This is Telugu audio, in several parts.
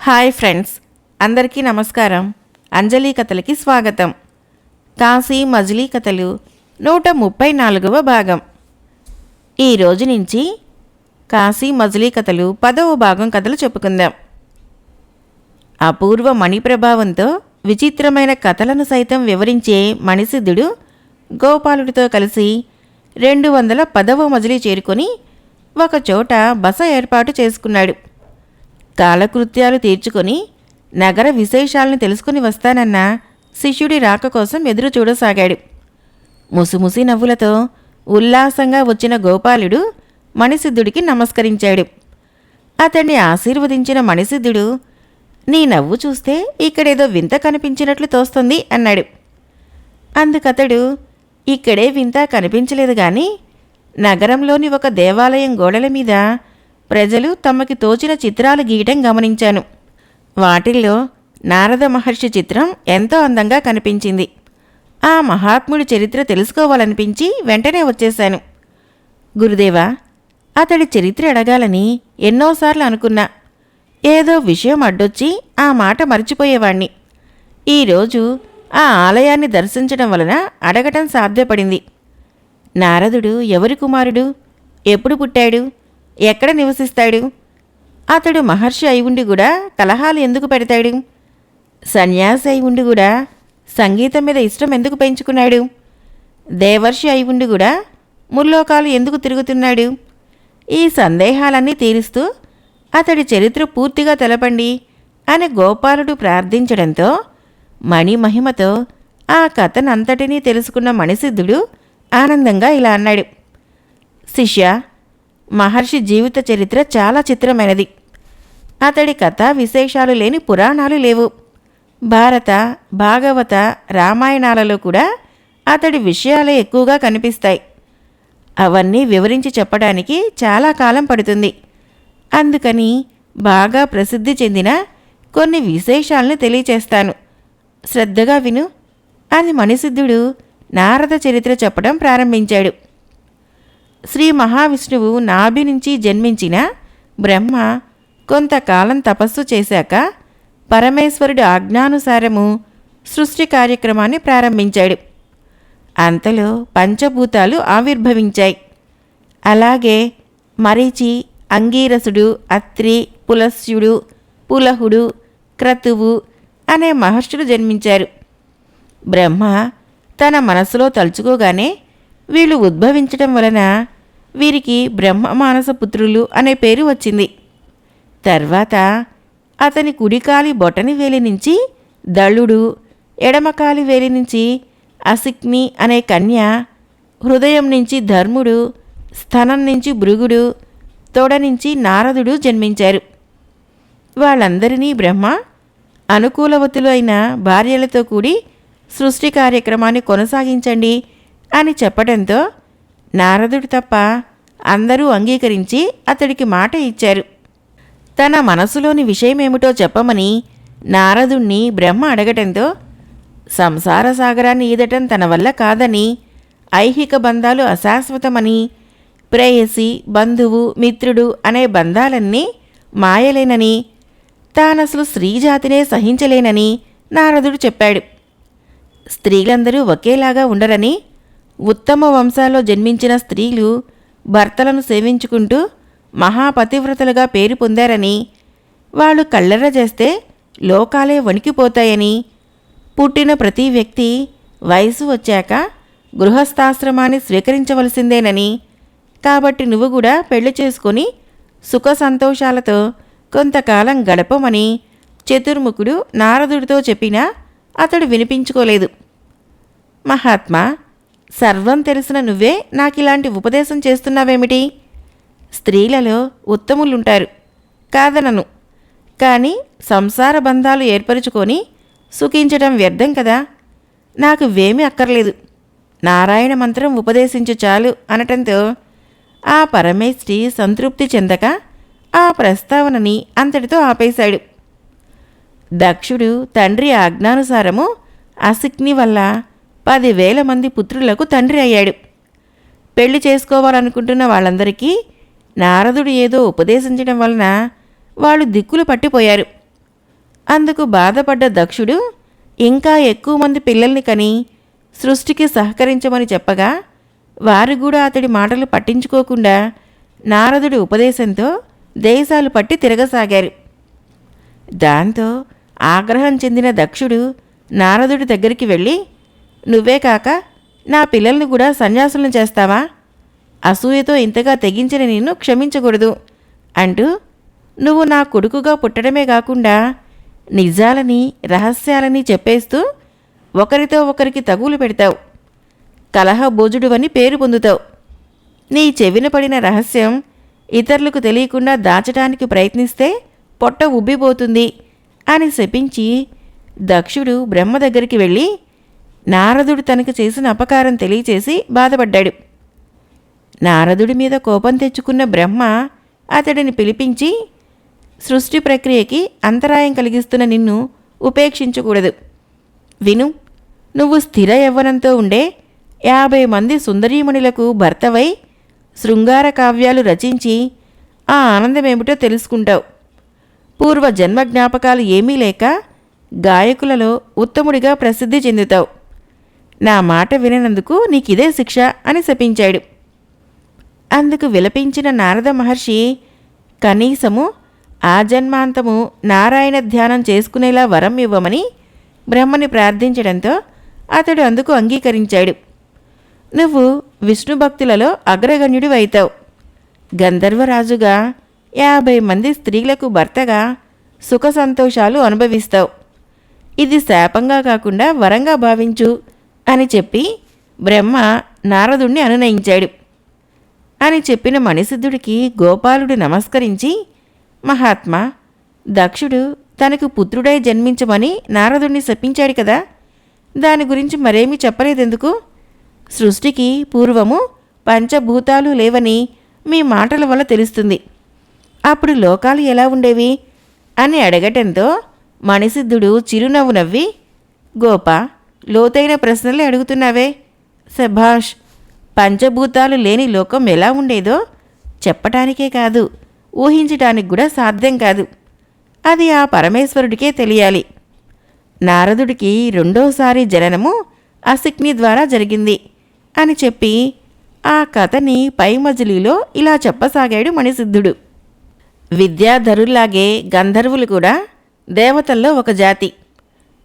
హాయ్ ఫ్రెండ్స్ అందరికీ నమస్కారం. అంజలి కథలకి స్వాగతం. కాశీ మజిలీ కథలు నూట ముప్పై నాలుగవ భాగం. ఈ రోజు నుంచి కాశీ మజిలీ కథలు పదవ భాగం కథలు చెప్పుకుందాం. అపూర్వ మణి ప్రభావంతో విచిత్రమైన కథలను సైతం వివరించే మణిసిద్ధుడు గోపాలుడితో కలిసి రెండు వందల పదవ మజిలీ చేరుకొని ఒకచోట బస ఏర్పాటు చేసుకున్నాడు. కాలకృత్యాలు తీర్చుకొని నగర విశేషాలను తెలుసుకుని వస్తానన్న శిష్యుడి రాక కోసం ఎదురు చూడసాగాడు. ముసిముసి నవ్వులతో ఉల్లాసంగా వచ్చిన గోపాలుడు మణిసిద్ధుడికి నమస్కరించాడు. అతన్ని ఆశీర్వదించిన మణిసిద్ధుడు నీ నవ్వు చూస్తే ఇక్కడేదో వింత కనిపించినట్లు తోస్తుంది అన్నాడు. అందుకతడు ఇక్కడే వింత కనిపించలేదు గాని నగరంలోని ఒక దేవాలయం గోడల మీద ప్రజలు తమకి తోచిన చిత్రాలు గీయటం గమనించాను. వాటిల్లో నారద మహర్షి చిత్రం ఎంతో అందంగా కనిపించింది. ఆ మహాత్ముడి చరిత్ర తెలుసుకోవాలనిపించి వెంటనే వచ్చేశాను. గురుదేవా అతడి చరిత్ర అడగాలని ఎన్నోసార్లు అనుకున్నా. ఏదో విషయం అడ్డొచ్చి ఆ మాట మర్చిపోయేవాణ్ణి. ఈరోజు ఆ ఆలయాన్ని దర్శించడం వలన అడగటం సాధ్యపడింది. నారదుడు ఎవరి కుమారుడు? ఎప్పుడు పుట్టాడు? ఎక్కడ నివసిస్తాడు? అతడు మహర్షి అయి ఉండి కూడా కలహాలు ఎందుకు పెడతాడు? సన్యాసి అయి ఉండి కూడా సంగీతం మీద ఇష్టం ఎందుకు పెంచుకున్నాడు? దేవర్షి అయి ఉండి కూడా ముల్లోకాలు ఎందుకు తిరుగుతున్నాడు? ఈ సందేహాలన్నీ తీరుస్తూ అతడి చరిత్ర పూర్తిగా తెలపండి అని గోపాలుడు ప్రార్థించడంతో మణి మహిమతో ఆ కథనంతటినీ తెలుసుకున్న మణిసిద్ధుడు ఆనందంగా ఇలా అన్నాడు. శిష్య మహర్షి జీవిత చరిత్ర చాలా చిత్రమైనది. అతడి కథ విశేషాలు లేని పురాణాలు లేవు. భారత భాగవత రామాయణాలలో కూడా అతడి విషయాలే ఎక్కువగా కనిపిస్తాయి. అవన్నీ వివరించి చెప్పడానికి చాలా కాలం పడుతుంది. అందుకని బాగా ప్రసిద్ధి చెందిన కొన్ని విశేషాలను తెలియచేస్తాను. శ్రద్ధగా విను. అని మణిసిద్ధుడు నారద చరిత్ర చెప్పడం ప్రారంభించాడు. శ్రీ మహావిష్ణువు నాభి నుంచి జన్మించిన బ్రహ్మ కొంతకాలం తపస్సు చేశాక పరమేశ్వరుడి ఆజ్ఞానుసారము సృష్టి కార్యక్రమాన్ని ప్రారంభించాడు. అంతలో పంచభూతాలు ఆవిర్భవించాయి. అలాగే మరీచి అంగీరసుడు అత్రి పులస్యుడు పులహుడు క్రతువు అనే మహర్షులు జన్మించారు. బ్రహ్మ తన మనసులో తలుచుకోగానే వీళ్ళు ఉద్భవించటం వలన వీరికి బ్రహ్మ మానస పుత్రులు అనే పేరు వచ్చింది. తర్వాత అతని కుడికాలి బొటని వేలి నుంచి దళుడు ఎడమకాలి వేలి నుంచి అసిక్ని అనే కన్య హృదయం నుంచి ధర్ముడు స్థనం నుంచి భృగుడు తొడ నుంచి నారదుడు జన్మించారు. వాళ్ళందరినీ బ్రహ్మ అనుకూలవతులు అయిన భార్యలతో కూడి సృష్టి కార్యక్రమాన్ని కొనసాగించండి అని చెప్పడంతో నారదుడు తప్ప అందరూ అంగీకరించి అతడికి మాట ఇచ్చారు. తన మనసులోని విషయమేమిటో చెప్పమని నారదుణ్ణి బ్రహ్మ అడగటంతో సంసార సాగరాన్ని ఈదటం తన వల్ల కాదని ఐహిక బంధాలు అశాశ్వతమని ప్రేయసి బంధువు మిత్రుడు అనే బంధాలన్నీ మాయలేనని తానసలు స్త్రీజాతినే సహించలేనని నారదుడు చెప్పాడు. స్త్రీలందరూ ఒకేలాగా ఉండరని ఉత్తమ వంశాల్లో జన్మించిన స్త్రీలు భర్తలను సేవించుకుంటూ మహాపతివ్రతలుగా పేరు పొందారని వాళ్ళు కళ్ళెర్ర చేస్తే లోకాలే వణికిపోతాయని పుట్టిన ప్రతి వ్యక్తి వయసు వచ్చాక గృహస్థాశ్రమాన్ని స్వీకరించవలసిందేనని. కాబట్టి నువ్వు కూడా పెళ్ళి చేసుకొని సుఖ సంతోషాలతో కొంతకాలం గడపమని చతుర్ముఖుడు నారదుడితో చెప్పినా అతడు వినిపించుకోలేదు. మహాత్మా సర్వం తెలిసిన నువ్వే నాకు ఇలాంటి ఉపదేశం చేస్తున్నావేమిటి? స్త్రీలలో ఉత్తములుంటారు కాదనను. కానీ సంసార బంధాలు ఏర్పరచుకొని సుఖించడం వ్యర్థం కదా? నాకు వేమీ అక్కర్లేదు. నారాయణ మంత్రం ఉపదేశించు చాలు అనటంతో ఆ పరమేశ్వరి సంతృప్తి చెందక ఆ ప్రస్తావనని అంతటితో ఆపేశాడు. దక్షుడు తండ్రి ఆజ్ఞానుసారము అసిక్ని వల్ల పదివేల మంది పుత్రులకు తండ్రి అయ్యాడు. పెళ్ళి చేసుకోవాలనుకుంటున్న వాళ్ళందరికీ నారదుడు ఏదో ఉపదేశించడం వలన వాళ్ళు దిక్కులు పట్టిపోయారు. అందుకు బాధపడ్డ దక్షుడు ఇంకా ఎక్కువ మంది పిల్లల్ని కని సృష్టికి సహకరించమని చెప్పగా వారు కూడా అతడి మాటలు పట్టించుకోకుండా నారదుడి ఉపదేశంతో దేశాలు పట్టి తిరగసాగారు. దాంతో ఆగ్రహం చెందిన దక్షుడు నారదుడి దగ్గరికి వెళ్ళి నువ్వే కాక నా పిల్లల్ని కూడా సన్యాసులను చేస్తావా? అసూయతో ఇంతగా తెగించిన నిన్ను క్షమించకూడదు అంటూ నువ్వు నా కొడుకుగా పుట్టడమే కాకుండా నిజాలని రహస్యాలని చెప్పేస్తూ ఒకరితో ఒకరికి తగులు పెడతావు. కలహబోజుడు అని పేరు పొందుతావు. నీ చెవిన పడిన రహస్యం ఇతరులకు తెలియకుండా దాచడానికి ప్రయత్నిస్తే పొట్ట ఉబ్బిపోతుంది అని శపించి దక్షుడు బ్రహ్మ దగ్గరికి వెళ్ళి నారదుడు తనకు చేసిన అపకారం తెలియచేసి బాధపడ్డాడు. నారదుడి మీద కోపం తెచ్చుకున్న బ్రహ్మ అతడిని పిలిపించి సృష్టి ప్రక్రియకి అంతరాయం కలిగిస్తున్న నిన్ను ఉపేక్షించకూడదు. విను నువ్వు స్థిర యవ్వనంతో ఉండే యాభై మంది సుందరీమణులకు భర్తవై శృంగార కావ్యాలు రచించి ఆ ఆనందమేమిటో తెలుసుకుంటావు. పూర్వ జన్మ జ్ఞాపకాలు ఏమీ లేక గాయకులలో ఉత్తముడిగా ప్రసిద్ధి చెందుతావు. నా మాట విననందుకు నీకిదే శిక్ష అని శపించాడు. అందుకు విలపించిన నారద మహర్షి కనీసము ఆ జన్మాంతము నారాయణ ధ్యానం చేసుకునేలా వరం ఇవ్వమని బ్రహ్మని ప్రార్థించడంతో అతడు అందుకు అంగీకరించాడు. నువ్వు విష్ణు భక్తులలో అగ్రగణ్యుడు అవుతావు గంధర్వరాజుగా యాభై మంది స్త్రీలకు భర్తగా సుఖ సంతోషాలు అనుభవిస్తావు. ఇది శాపంగా కాకుండా వరంగా భావించు. అని చెప్పి బ్రహ్మ నారదుణ్ణి అనునయించాడు. అని చెప్పిన మణిసిద్ధుడికి గోపాలుడు నమస్కరించి మహాత్మా దక్షుడు తనకు పుత్రుడై జన్మించమని నారదుణ్ణి శపించాడు కదా. దాని గురించి మరేమీ చెప్పలేదెందుకు? సృష్టికి పూర్వము పంచభూతాలు లేవని మీ మాటల వల్ల తెలుస్తుంది. అప్పుడు లోకాలు ఎలా ఉండేవి? అని అడగటంతో మణిసిద్ధుడు చిరునవ్వు నవ్వి గోప లోతైన ప్రశ్నలే అడుగుతున్నావే? సభాష్ పంచభూతాలు లేని లోకం ఎలా ఉండేదో చెప్పటానికే కాదు ఊహించటానికి కూడా సాధ్యం కాదు. అది ఆ పరమేశ్వరుడికే తెలియాలి. నారదుడికి రెండోసారి జననము అసిక్ని ద్వారా జరిగింది అని చెప్పి ఆ కథని పై మజిలీలో ఇలా చెప్పసాగాడు మణిసిద్ధుడు. విద్యాధరుల్లాగే గంధర్వులు కూడా దేవతల్లో ఒక జాతి.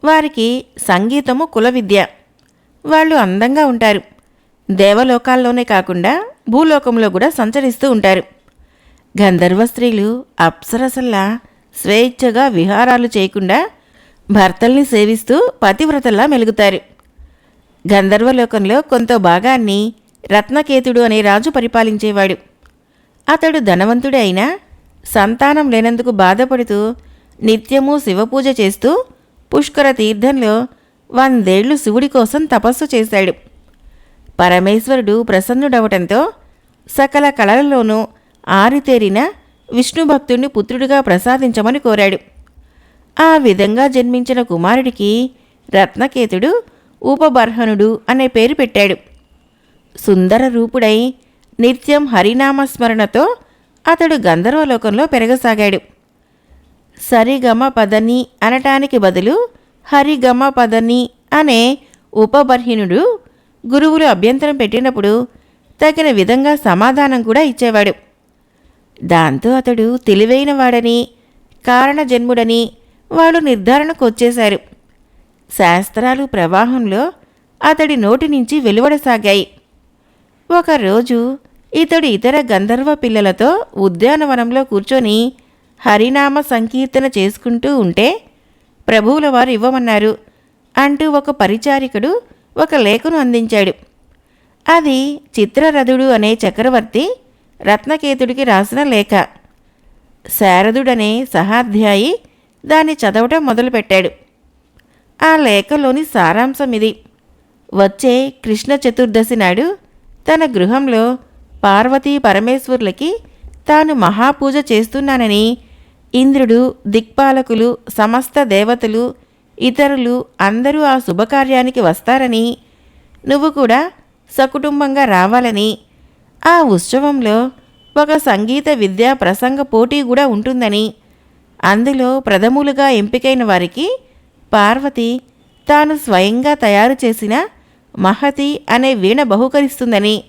వారికి సంగీతము కుల విద్య. వాళ్ళు అందంగా ఉంటారు. దేవలోకాల్లోనే కాకుండా భూలోకంలో కూడా సంచరిస్తూ ఉంటారు. గంధర్వ స్త్రీలు అప్సరసల్లా స్వేచ్ఛగా విహారాలు చేయకుండా భర్తల్ని సేవిస్తూ పతివ్రతల్లా మెలుగుతారు. గంధర్వలోకంలో కొంత భాగాన్ని రత్నకేతుడు అనే రాజు పరిపాలించేవాడు. అతడు ధనవంతుడే అయినా సంతానం లేనందుకు బాధపడుతూ నిత్యము శివపూజ చేస్తూ పుష్కర తీర్థంలో వందేళ్ళు శివుడి కోసం తపస్సు చేశాడు. పరమేశ్వరుడు ప్రసన్నుడవటంతో సకల కళలలోనూ ఆరితేరిన విష్ణు భక్తుణ్ణి పుత్రుడిగా ప్రసాదించమని కోరాడు. ఆ విధంగా జన్మించిన కుమారుడికి రత్నకేతుడు ఉపబర్హనుడు అనే పేరు పెట్టాడు. సుందర రూపుడై నిత్యం హరినామస్మరణతో అతడు గంధర్వలోకంలో పెరగసాగాడు. సరిగమ పదని అనటానికి బదులు హరిగమ పదని అనే ఉపబర్హినుడు గురువులు అభ్యంతరం పెట్టినప్పుడు తగిన విధంగా సమాధానం కూడా ఇచ్చేవాడు. దాంతో అతడు తెలివైన వాడని కారణజన్ముడని వాళ్ళు నిర్ధారణకు వచ్చేశారు. శాస్త్రాలు ప్రవాహంలో అతడి నోటి నుంచి వెలువడసాగాయి. ఒకరోజు ఇతడు ఇతర గంధర్వ పిల్లలతో ఉద్యానవనంలో కూర్చొని హరినామ సంకీర్తన చేసుకుంటూ ఉంటే ప్రభువుల వారు ఇవ్వమన్నారు. అంటూ ఒక పరిచారికుడు ఒక లేఖను అందించాడు. అది చిత్రరథుడు అనే చక్రవర్తి రత్నకేతుడికి రాసిన లేఖ. శారదుడనే సహాధ్యాయి దాన్ని చదవటం మొదలుపెట్టాడు. ఆ లేఖలోని సారాంశం ఇది. వచ్చే కృష్ణ చతుర్దశి నాడు తన గృహంలో పార్వతీ పరమేశ్వరులకి తాను మహాపూజ చేస్తున్నానని ఇంద్రుడు దిక్పాలకులు సమస్త దేవతలు ఇతరులు అందరూ ఆ శుభకార్యానికి వస్తారని నువ్వు కూడా సకుటుంబంగా రావాలని. ఆ ఉత్సవంలో ఒక సంగీత విద్యా ప్రసంగ పోటీ కూడా ఉంటుందని. అందులో ప్రథములుగా ఎంపికైన వారికి పార్వతి తాను స్వయంగా తయారు చేసిన మహతి అనే వీణ బహుకరిస్తుందని.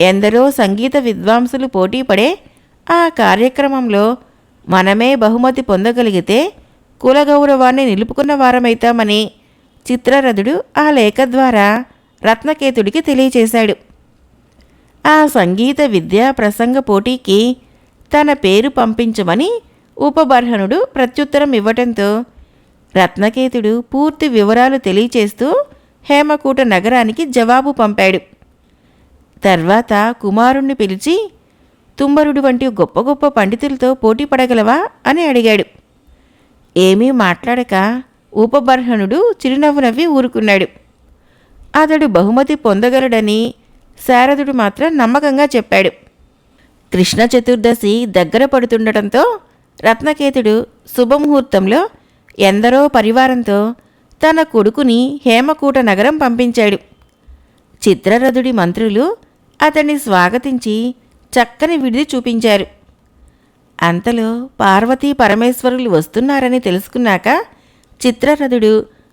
ఎందరో సంగీత విద్వాంసులు పోటీపడే ఆ కార్యక్రమంలో మనమే బహుమతి పొందగలిగితే కులగౌరవాన్ని నిలుపుకున్న వారమైతామని చిత్రరథుడు ఆ లేఖ ద్వారా రత్నకేతుడికి తెలియచేశాడు. ఆ సంగీత విద్యా ప్రసంగ పోటీకి తన పేరు పంపించమని ఉపబర్హనుడు ప్రత్యుత్తరం ఇవ్వటంతో రత్నకేతుడు పూర్తి వివరాలు తెలియచేస్తూ హేమకూట నగరానికి జవాబు పంపాడు. తర్వాత కుమారుణ్ణి పిలిచి తుంబరుడు వంటి గొప్ప గొప్ప పండితులతో పోటీ పడగలవా అని అడిగాడు. ఏమీ మాట్లాడక ఉపబర్హణుడు చిరునవ్వు నవ్వి ఊరుకున్నాడు. అతడు బహుమతి పొందగలడని శారదుడు మాత్రం నమ్మకంగా చెప్పాడు. కృష్ణ చతుర్దశి దగ్గర పడుతుండటంతో రత్నకేతుడు శుభముహూర్తంలో ఎందరో పరివారంతో తన కొడుకుని హేమకూట నగరం పంపించాడు. చిత్రరథుడి మంత్రులు అతన్ని స్వాగతించి చక్కని విడిది చూపించారు. అంతలో పార్వతీ పరమేశ్వరులు వస్తున్నారని తెలుసుకున్నాక చిత్రరథుడు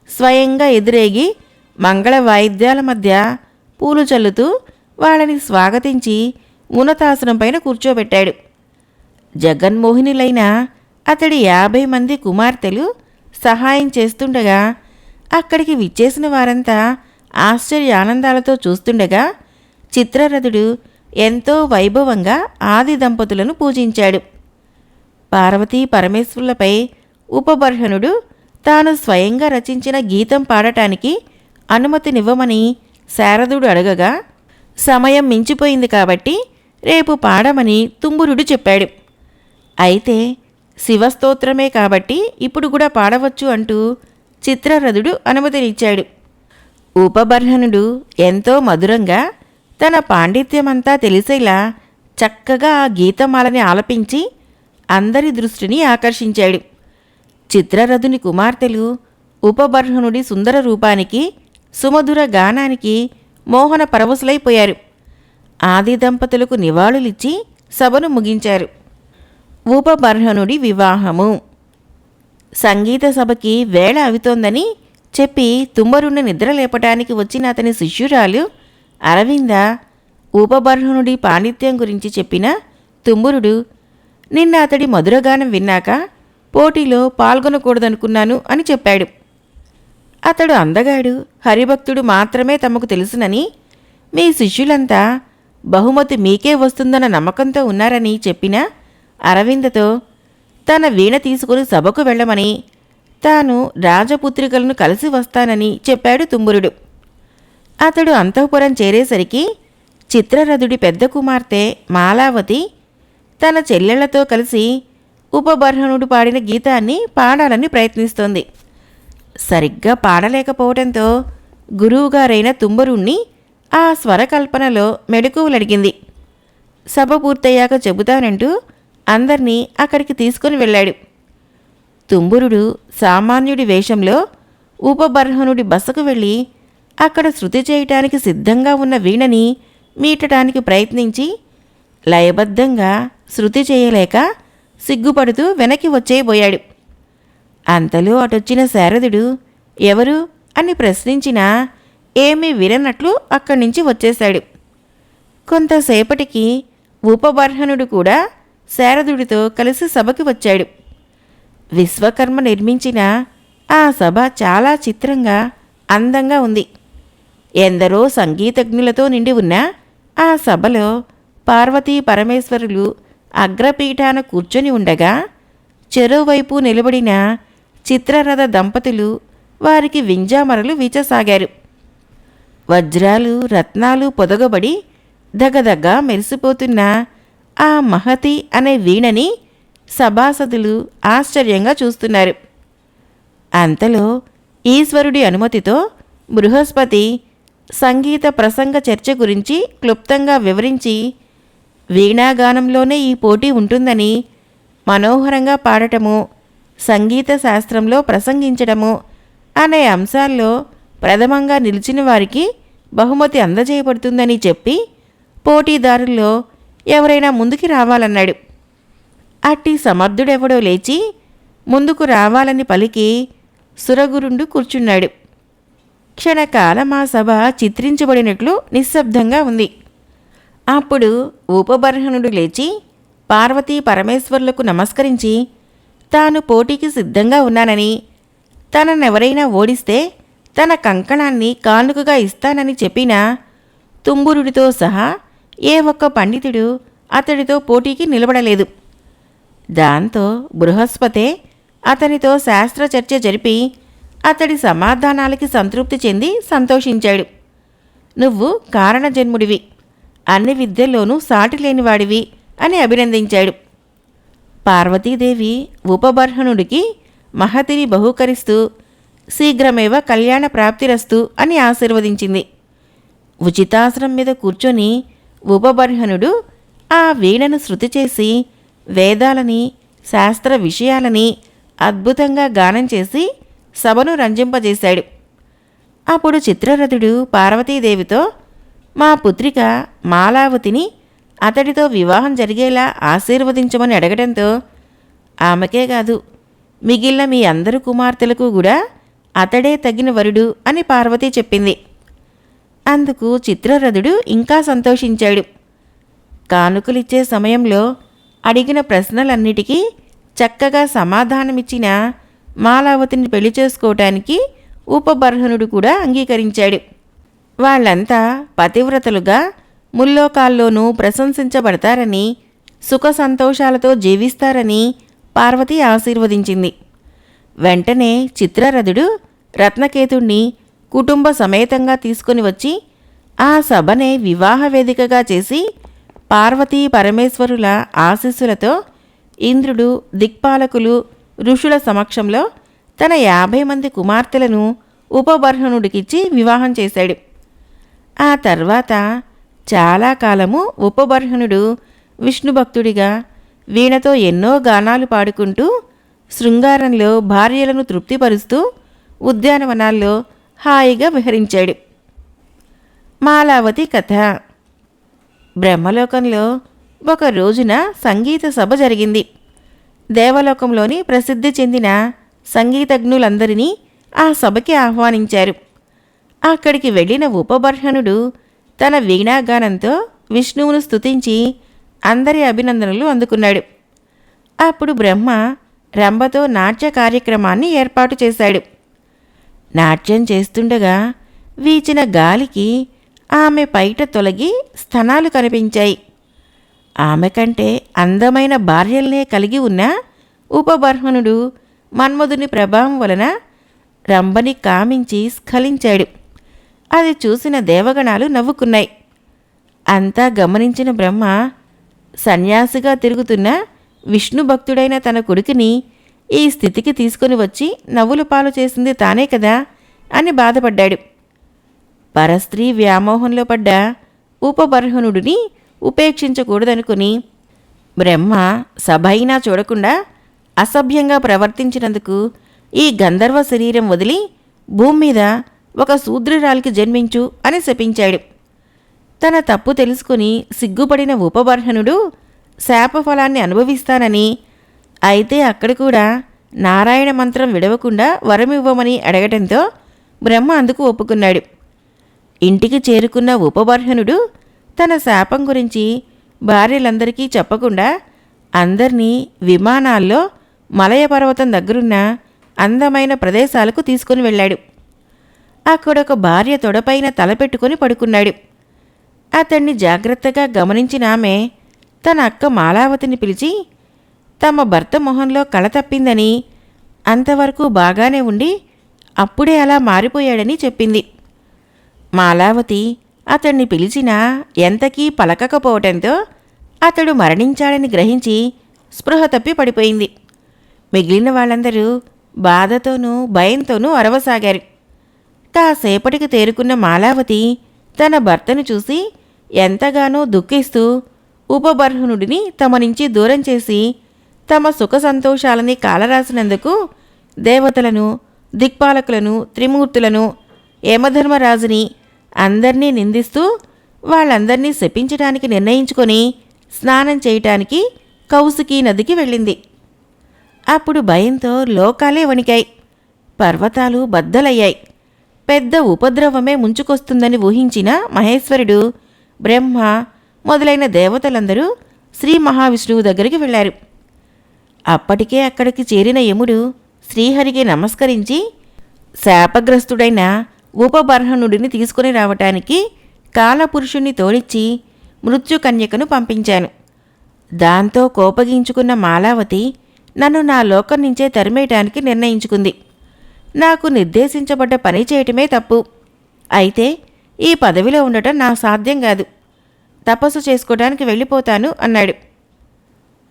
స్వయంగా ఎదురేగి మంగళ వాయిద్యాల మధ్య పూలు చల్లుతూ వాళ్ళని స్వాగతించి ఉన్నతాసనం పైన కూర్చోబెట్టాడు. జగన్మోహినులైన అతడి యాభై మంది కుమార్తెలు సహాయం చేస్తుండగా అక్కడికి విచ్చేసిన వారంతా ఆశ్చర్య ఆనందాలతో చూస్తుండగా చిత్రరథుడు ఎంతో వైభవంగా ఆది దంపతులను పూజించాడు. పార్వతీ పరమేశ్వరులపై ఉపబర్హణుడు తాను స్వయంగా రచించిన గీతం పాడటానికి అనుమతినివ్వమని శారదుడు అడగగా సమయం మించిపోయింది కాబట్టి రేపు పాడమని తుంబురుడు చెప్పాడు. అయితే శివస్తోత్రమే కాబట్టి ఇప్పుడు కూడా పాడవచ్చు అంటూ చిత్రరథుడు అనుమతినిచ్చాడు. ఉపబర్హనుడు ఎంతో మధురంగా తన పాండిత్యమంతా తెలిసేలా చక్కగా ఆ గీతమాలని ఆలపించి అందరి దృష్టిని ఆకర్షించాడు. చిత్రరథుని కుమార్తెలు ఉపబర్హనుడి సుందర రూపానికి సుమధుర గానానికి మోహన పరవశులైపోయారు. ఆది దంపతులకు నివాళులిచ్చి సభను ముగించారు. ఉపబర్హనుడి వివాహము. సంగీత సభకి వేళ అవుతోందని చెప్పి తుమ్మరుణ్ణి నిద్రలేపటానికి వచ్చిన అతని శిష్యురాలు అరవింద ఉపబర్హనుడి పాండిత్యం గురించి చెప్పిన తుమ్మురుడు నిన్న అతడి మధురగానం విన్నాక పోటీలో పాల్గొనకూడదనుకున్నాను అని చెప్పాడు. అతడు అందగాడు హరిభక్తుడు మాత్రమే తమకు తెలుసునని మీ శిష్యులంతా బహుమతి మీకే వస్తుందన్న నమ్మకంతో ఉన్నారని చెప్పిన అరవిందతో తన వీణ తీసుకుని సభకు వెళ్ళమని తాను రాజపుత్రికలను కలిసి వస్తానని చెప్పాడు తుమ్మురుడు. అతడు అంతఃపురం చేరేసరికి చిత్రరథుడి పెద్ద కుమార్తె మాలావతి తన చెల్లెళ్ళతో కలిసి ఉపబర్హణుడు పాడిన గీతాన్ని పాడాలని ప్రయత్నిస్తోంది. సరిగ్గా పాడలేకపోవడంతో గురువుగారైన తుంబరుణ్ణి ఆ స్వరకల్పనలో మెడుకువలడిగింది సభ పూర్తయ్యాక చెబుతానంటూ అందర్నీ అక్కడికి తీసుకుని వెళ్ళాడు. తుంబురుడు సామాన్యుడి వేషంలో ఉపబర్హనుడి బసకు వెళ్ళి అక్కడ శృతి చేయటానికి సిద్ధంగా ఉన్న వీణని మీటటానికి ప్రయత్నించి లయబద్ధంగా శృతి చేయలేక సిగ్గుపడుతూ వెనక్కి వచ్చేయబోయాడు. అంతలో అటొచ్చిన శారదుడు ఎవరు? అని ప్రశ్నించినా ఏమీ విరనట్లు అక్కడి నుంచి వచ్చేశాడు. కొంతసేపటికి ఉపబర్హనుడు కూడా శారదుడితో కలిసి సభకి వచ్చాడు. విశ్వకర్మ నిర్మించిన ఆ సభ చాలా చిత్రంగా అందంగా ఉంది. ఎందరో సంగీతజ్ఞులతో నిండి ఉన్న ఆ సభలో పార్వతీ పరమేశ్వరులు అగ్రపీఠాన కూర్చొని ఉండగా చెరువువైపు నిలబడిన చిత్రరథ దంపతులు వారికి వింజామరలు వీచసాగారు. వజ్రాలు రత్నాలు పొదగబడి దగదగ మెరిసిపోతున్న ఆ మహతి అనే వీణని సభాసదులు ఆశ్చర్యంగా చూస్తున్నారు. అంతలో ఈశ్వరుడి అనుమతితో బృహస్పతి సంగీత ప్రసంగ చర్చ గురించి క్లుప్తంగా వివరించి వీణాగానంలోనే ఈ పోటీ ఉంటుందని మనోహరంగా పాడటము సంగీత శాస్త్రంలో ప్రసంగించడము అనే అంశాల్లో ప్రథమంగా నిలిచిన వారికి బహుమతి అందజేయబడుతుందని చెప్పి పోటీదారుల్లో ఎవరైనా ముందుకి రావాలన్నాడు. అట్టి సమర్థుడెవడో లేచి ముందుకు రావాలని పలికి సురగురుండు కూర్చున్నాడు. క్షణకాలం ఆ సభ చిత్రించబడినట్లు నిశ్శబ్దంగా ఉంది. అప్పుడు ఉపబర్హణుడు లేచి పార్వతీ పరమేశ్వరులకు నమస్కరించి తాను పోటీకి సిద్ధంగా ఉన్నానని తననెవరైనా ఓడిస్తే తన కంకణాన్ని కానుకగా ఇస్తానని చెప్పినా తుంబురుడితో సహా ఏ ఒక్క పండితుడు అతడితో పోటీకి నిలబడలేదు. దాంతో బృహస్పతే అతనితో శాస్త్ర చర్చ జరిపి అతడి సమాధానాలకి సంతృప్తి చెంది సంతోషించాడు. నువ్వు కారణజన్ముడివి. అన్ని విద్యల్లోనూ సాటి లేనివాడివి అని అభినందించాడు. పార్వతీదేవి ఉపబర్హణుడికి మహతిని బహూకరిస్తూ శీఘ్రమేవ కళ్యాణ ప్రాప్తిరస్తు అని ఆశీర్వదించింది. ఉచితాశ్రం మీద కూర్చొని ఉపబర్హణుడు ఆ వీణను శృతి చేసి వేదాలని శాస్త్ర విషయాలని అద్భుతంగా గానం చేసి సభను రంజింపజేశాడు. అప్పుడు చిత్రరథుడు పార్వతీదేవితో మా పుత్రిక మాలావతిని అతడితో వివాహం జరిగేలా ఆశీర్వదించమని అడగడంతో ఆమెకే కాదు మిగిలిన మీ అందరు కుమార్తెలకు కూడా అతడే తగిన వరుడు అని పార్వతి చెప్పింది. అందుకు చిత్రరథుడు ఇంకా సంతోషించాడు. కానుకలిచ్చే సమయంలో అడిగిన ప్రశ్నలన్నిటికీ చక్కగా సమాధానమిచ్చిన మాలావతిని పెళ్ళి చేసుకోవటానికి ఉపబర్హనుడు కూడా అంగీకరించాడు. వాళ్ళంతా పతివ్రతలుగా ముల్లోకాల్లోనూ ప్రశంసించబడతారని సుఖ సంతోషాలతో జీవిస్తారని పార్వతి ఆశీర్వదించింది. వెంటనే చిత్రరథుడు రత్నకేతుణ్ణి కుటుంబ సమేతంగా తీసుకుని వచ్చి ఆ సభనే వివాహ వేదికగా చేసి పార్వతీ పరమేశ్వరుల ఆశీస్సులతో ఇంద్రుడు దిక్పాలకులు ఋషుల సమక్షంలో తన యాభై మంది కుమార్తెలను ఉపబర్హణుడికిచ్చి వివాహం చేశాడు. ఆ తర్వాత చాలా కాలము ఉపబర్హణుడు విష్ణుభక్తుడిగా వీణతో ఎన్నో గానాలు పాడుకుంటూ శృంగారంలో భార్యలను తృప్తిపరుస్తూ ఉద్యానవనాల్లో హాయిగా విహరించాడు. మాలావతి కథ. బ్రహ్మలోకంలో ఒక రోజున సంగీత సభ జరిగింది. దేవలోకంలోని ప్రసిద్ధి చెందిన సంగీతజ్ఞులందరినీ ఆ సభకి ఆహ్వానించారు. అక్కడికి వెళ్ళిన ఉపబర్హణుడు తన వీణాగానంతో విష్ణువును స్తుతించి అందరి అభినందనలు అందుకున్నాడు. అప్పుడు బ్రహ్మ రంభతో నాట్య కార్యక్రమాన్ని ఏర్పాటు చేశాడు. నాట్యం చేస్తుండగా వీచిన గాలికి ఆమె పైట తొలగి స్థనాలు కనిపించాయి. ఆమె కంటే అందమైన భార్యల్నే కలిగి ఉన్న ఉపబ్రహ్మణుడు మన్మధుని ప్రభావం వలన రంభని కామించి స్ఖలించాడు. అది చూసిన దేవగణాలు నవ్వుకున్నాయి. అంతా గమనించిన బ్రహ్మ సన్యాసిగా తిరుగుతున్న విష్ణు భక్తుడైన తన కొడుకుని ఈ స్థితికి తీసుకొని వచ్చి నవ్వుల పాలు చేసింది తానే కదా అని బాధపడ్డాడు. పరస్త్రీ వ్యామోహంలో పడ్డ ఉపబర్హనుడిని ఉపేక్షించకూడదనుకుని బ్రహ్మ సభైనా చూడకుండా అసభ్యంగా ప్రవర్తించినందుకు ఈ గంధర్వ శరీరం వదిలి భూమి మీద ఒక శూద్రురాలికి జన్మించు అని శపించాడు. తన తప్పు తెలుసుకుని సిగ్గుపడిన ఉపబర్హనుడు శాపఫలాన్ని అనుభవిస్తానని అయితే అక్కడ కూడా నారాయణ మంత్రం విడవకుండా వరమివ్వమని అడగటంతో బ్రహ్మ అందుకు ఒప్పుకున్నాడు. ఇంటికి చేరుకున్న ఉపబర్హనుడు తన శాపం గురించి భార్యలందరికీ చెప్పకుండా అందర్నీ విమానాల్లో మలయ పర్వతం దగ్గరున్న అందమైన ప్రదేశాలకు తీసుకుని వెళ్ళాడు. అక్కడొక భార్య తొడపైన తలపెట్టుకుని పడుకున్నాడు. అతన్ని జాగ్రత్తగా గమనించిన ఆమె తన అక్క మాలావతిని పిలిచి తమ భర్త మొహంలో కళ తప్పిందని అంతవరకు బాగానే ఉండి అప్పుడే అలా మారిపోయాడని చెప్పింది. మాలావతి అతన్ని పిలిచినా ఎంతకీ పలకకపోవటంతో అతడు మరణించాడని గ్రహించి స్పృహ తప్పి పడిపోయింది. మిగిలిన వాళ్ళందరూ బాధతోనూ భయంతోనూ అరవసాగారు. కాసేపటికి తేరుకున్న మాలావతి తన భర్తను చూసి ఎంతగానో దుఃఖిస్తూ ఉపబర్హునుడిని తమ నుంచి దూరం చేసి తమ సుఖ సంతోషాలని కాలరాసినందుకు దేవతలను దిక్పాలకులను త్రిమూర్తులను యమధర్మరాజుని అందరినీ నిందిస్తూ వాళ్ళందర్నీ శపించడానికి నిర్ణయించుకొని స్నానం చేయటానికి కౌసుకీ నదికి వెళ్ళింది. అప్పుడు భయంతో లోకాలే వణికాయి. పర్వతాలు బద్దలయ్యాయి. పెద్ద ఉపద్రవమే ముంచుకొస్తుందని ఊహించిన మహేశ్వరుడు బ్రహ్మ మొదలైన దేవతలందరూ శ్రీ మహావిష్ణువు దగ్గరికి వెళ్ళారు. అప్పటికే అక్కడికి చేరిన యముడు శ్రీహరికి నమస్కరించి శాపగ్రస్తుడైన ఉపబర్హణుడిని తీసుకుని రావటానికి కాలపురుషుణ్ణి తోడిచ్చి మృత్యుకన్యకను పంపించాను. దాంతో కోపగించుకున్న మాలావతి నన్ను నా లోకం నుంచే తరిమేయటానికి నిర్ణయించుకుంది. నాకు నిర్దేశించబడ్డ పని చేయటమే తప్పు. అయితే ఈ పదవిలో ఉండటం నా సాధ్యం కాదు. తపస్సు చేసుకోవడానికి వెళ్ళిపోతాను అన్నాడు.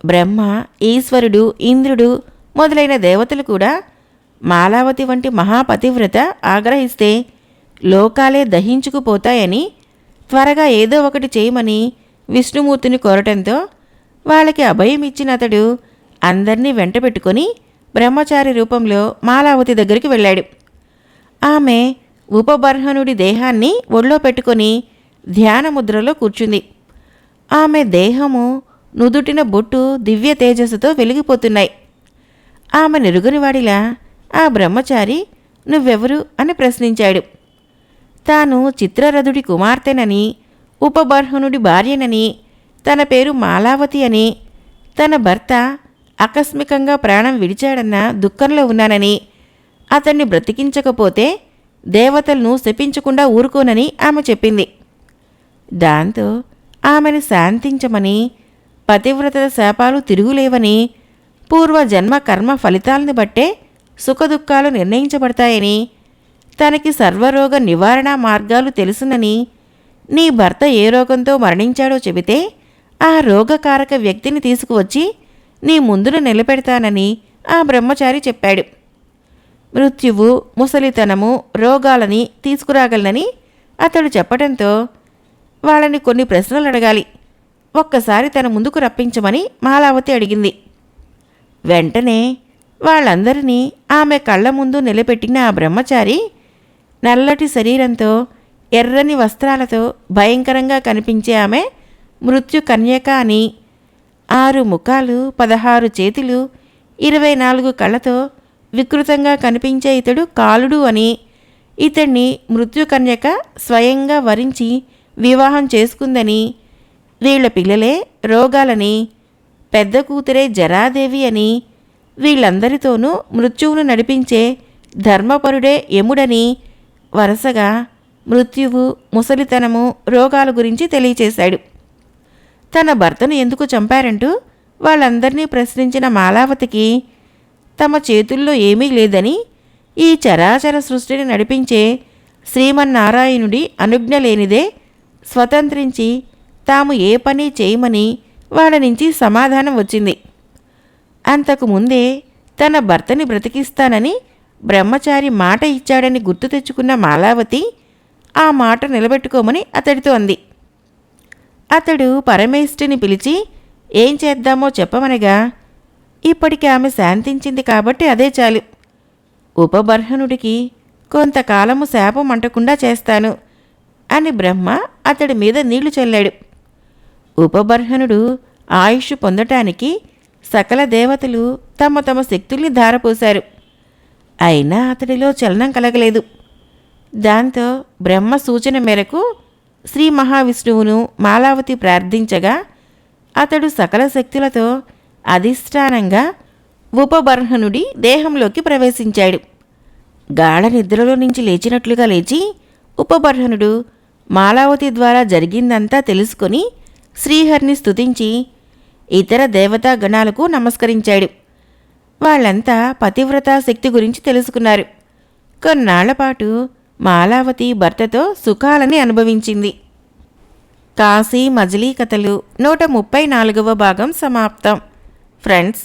బ్రహ్మ ఈశ్వరుడు ఇంద్రుడు మొదలైన దేవతలు కూడా మాలావతి వంటి మహాపతివ్రత ఆగ్రహిస్తే లోకాలే దహించుకుపోతాయని త్వరగా ఏదో ఒకటి చేయమని విష్ణుమూర్తిని కోరటంతో వాళ్ళకి అభయం ఇచ్చిన అతడు అందర్నీ వెంటబెట్టుకొని బ్రహ్మచారి రూపంలో మాలావతి దగ్గరికి వెళ్ళాడు. ఆమె ఉపబర్హనుడి దేహాన్ని ఒళ్ళో పెట్టుకొని ధ్యాన ముద్రలో కూర్చుంది. ఆమె దేహము నుదుటిన బొట్టు దివ్య తేజస్సుతో వెలిగిపోతున్నాయి. ఆమె నిరుగనివాడిలా ఆ బ్రహ్మచారి నువ్వెవరు అని ప్రశ్నించాడు. తాను చిత్రరథుడి కుమార్తెనని ఉపబర్హనుడి భార్యనని తన పేరు మాలావతి అని తన భర్త ఆకస్మికంగా ప్రాణం విడిచాడన్న దుఃఖంలో ఉన్నానని అతన్ని బ్రతికించకపోతే దేవతలను శపించకుండా ఊరుకోనని ఆమె చెప్పింది. దాంతో ఆమెను శాంతించమని పతివ్రతల శాపాలు తిరుగులేవని పూర్వజన్మ కర్మ ఫలితాలను బట్టే సుఖదుఖాలు నిర్ణయించబడతాయని తనకి సర్వరోగ నివారణ మార్గాలు తెలుసునని నీ భర్త ఏ రోగంతో మరణించాడో చెబితే ఆ రోగకారక వ్యక్తిని తీసుకువచ్చి నీ ముందున నిలబెడతానని ఆ బ్రహ్మచారి చెప్పాడు. మృత్యువు ముసలితనము రోగాలని తీసుకురాగలనని అతడు చెప్పడంతో వాళ్ళని కొన్ని ప్రశ్నలు అడగాలి. ఒక్కసారి తన ముందుకు రప్పించమని మాలావతి అడిగింది. వెంటనే వాళ్ళందరినీ ఆమె కళ్ళ ముందు నిలబెట్టిన ఆ బ్రహ్మచారి నల్లటి శరీరంతో ఎర్రని వస్త్రాలతో భయంకరంగా కనిపించే ఆమె మృత్యు కన్యక అని ఆరు ముఖాలు పదహారు చేతులు ఇరవై నాలుగు కళ్ళతో వికృతంగా కనిపించే ఇతడు కాలుడు అని ఇతన్ని మృత్యుకన్యక స్వయంగా వరించి వివాహం చేసుకుందని వీళ్ళ పిల్లలే రోగాలని పెద్ద కూతురే జరాదేవి అని వీళ్ళందరితోనూ మృత్యువును నడిపించే ధర్మపరుడే యముడని వరుసగా మృత్యువు ముసలితనము రోగాల గురించి తెలియచేశాడు. తన భర్తను ఎందుకు చంపారంటూ వాళ్ళందరినీ ప్రశ్నించిన మాలావతికి తమ చేతుల్లో ఏమీ లేదని ఈ చరాచర సృష్టిని నడిపించే శ్రీమన్నారాయణుడి అనుజ్ఞ లేనిదే స్వతంత్రించి తాము ఏ పని చేయమని వాళ్ళ నుంచి సమాధానం వచ్చింది. అంతకు ముందే తన భర్తని బ్రతికిస్తానని బ్రహ్మచారి మాట ఇచ్చాడని గుర్తు తెచ్చుకున్న మాలావతి ఆ మాట నిలబెట్టుకోమని అతడితో అంది. అతడు పరమేష్ఠిని పిలిచి ఏం చేద్దామో చెప్పమనగా ఇప్పటికి ఆమె శాంతించింది కాబట్టి అదే చాలు. ఉపబర్హనుడికి కొంతకాలము శాపం అంటకుండా చేస్తాను అని బ్రహ్మ అతడి మీద నీళ్ళు చల్లాడు. ఉపబర్హనుడు ఆయుష్ పొందటానికి సకల దేవతలు తమ తమ శక్తుల్ని ధారపోశారు. అయినా అతడిలో చలనం కలగలేదు. దాంతో బ్రహ్మ సూచన మేరకు శ్రీ మహావిష్ణువును మాలావతి ప్రార్థించగా అతడు సకల శక్తులతో అధిష్టానంగా ఉపబర్హనుడి దేహంలోకి ప్రవేశించాడు. గాఢ నిద్రలో నుంచి లేచినట్లుగా లేచి ఉపబర్హనుడు మాలావతి ద్వారా జరిగిందంతా తెలుసుకొని శ్రీహరిని స్తుతించి ఇతర దేవతా గణాలకు నమస్కరించాడు. వాళ్ళంతా పతివ్రత శక్తి గురించి తెలుసుకున్నారు. కొన్నాళ్ళపాటు మాలావతి భర్తతో సుఖాలని అనుభవించింది. కాశీ మజిలీ కథలు నూట ముప్పై నాలుగవ భాగం సమాప్తం. ఫ్రెండ్స్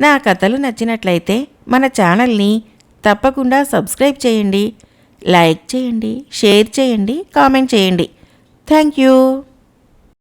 నా కథలు నచ్చినట్లయితే మన ఛానల్ని తప్పకుండా సబ్స్క్రైబ్ చేయండి లైక్ చేయండి షేర్ చేయండి కామెంట్ చేయండి. Thank you.